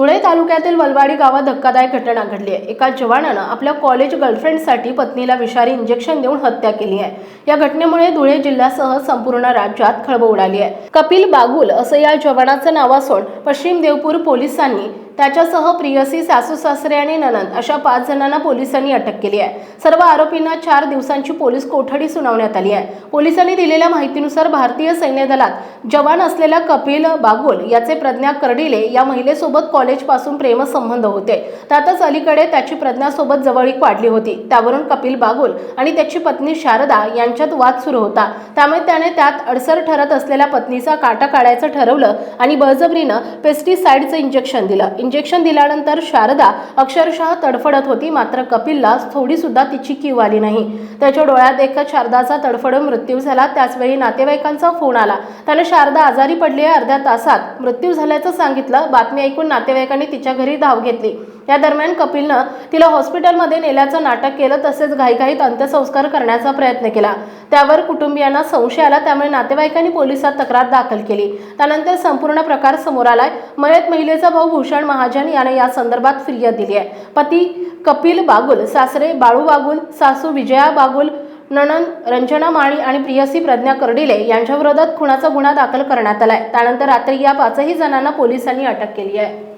धुळे तालुक्यातील वलवाडी गावात धक्कादायक घटना घडली आहे. एका जवानानं आपल्या कॉलेज गर्लफ्रेंडसाठी पत्नीला विषारी इंजेक्शन देऊन हत्या केली आहे. या घटनेमुळे धुळे जिल्ह्यासह संपूर्ण राज्यात खळबळ उडाली आहे. कपिल बागुल असं या जवानाचं नाव असून पश्चिम देवपूर पोलिसांनी त्याच्यासह प्रियसी सासू सासरे आणि ननंद अशा पाच जणांना पोलिसांनी अटक केली आहे. सर्व आरोपींना चार दिवसांची पोलीस कोठडी सुनावण्यात आली आहे. पोलिसांनी दिलेल्या माहितीनुसार भारतीय सैन्य दलात जवान असलेल्या कपिल बागुल याचे प्रज्ञा कर्डिले या महिलेसोबत कॉलेजपासून प्रेमसंबंध होते. त्यातच अलीकडे त्याची प्रज्ञासोबत जवळीक वाढली होती. त्यावरून कपिल बागुल आणि त्याची पत्नी शारदा यांच्यात वाद सुरू होता. त्यामुळे त्याने त्यात अडसर ठरत असलेल्या पत्नीचा काटा काढायचं ठरवलं आणि बळजबरीनं पेस्टिसाइडचं इंजेक्शन दिलं. इंजेक्शन दिल्यानंतर शारदा अक्षरशः तडफडत होती. मात्र कपिलला थोडीसुद्धा तिची कीव आली नाही. त्याच्या डोळ्यात एक शारदाचा तडफडून मृत्यू झाला. त्याचवेळी नातेवाईकांचा फोन आला. त्याने शारदा आजारी पडली आहे अर्ध्या तासात. मृत्यू झाल्याचं सांगितलं. बातमी ऐकून नातेवाईकांनी तिच्या घरी धाव घेतली. या दरम्यान कपिलनं तिला हॉस्पिटलमध्ये नेल्याचं नाटक केलं तसेच घाईघाईत अंत्यसंस्कार करण्याचा प्रयत्न केला. त्यावर कुटुंबियांना संशय आला त्यामुळे नातेवाईकांनी पोलिसात तक्रार दाखल केली. त्यानंतर संपूर्ण प्रकार समोर आलाय. मयत महिलेचा भाऊ भूषण महाजन याने या संदर्भात फिर्याद दिली आहे. पती कपिल बागुल सासरे बाळू बागुल सासू विजया बागुल ननंद रंजना माळी आणि प्रियसी प्रज्ञा कर्डिले यांच्या विरोधात खुनाचा गुन्हा दाखल करण्यात आलाय. त्यानंतर रात्री या पाचही जणांना पोलिसांनी अटक केली आहे.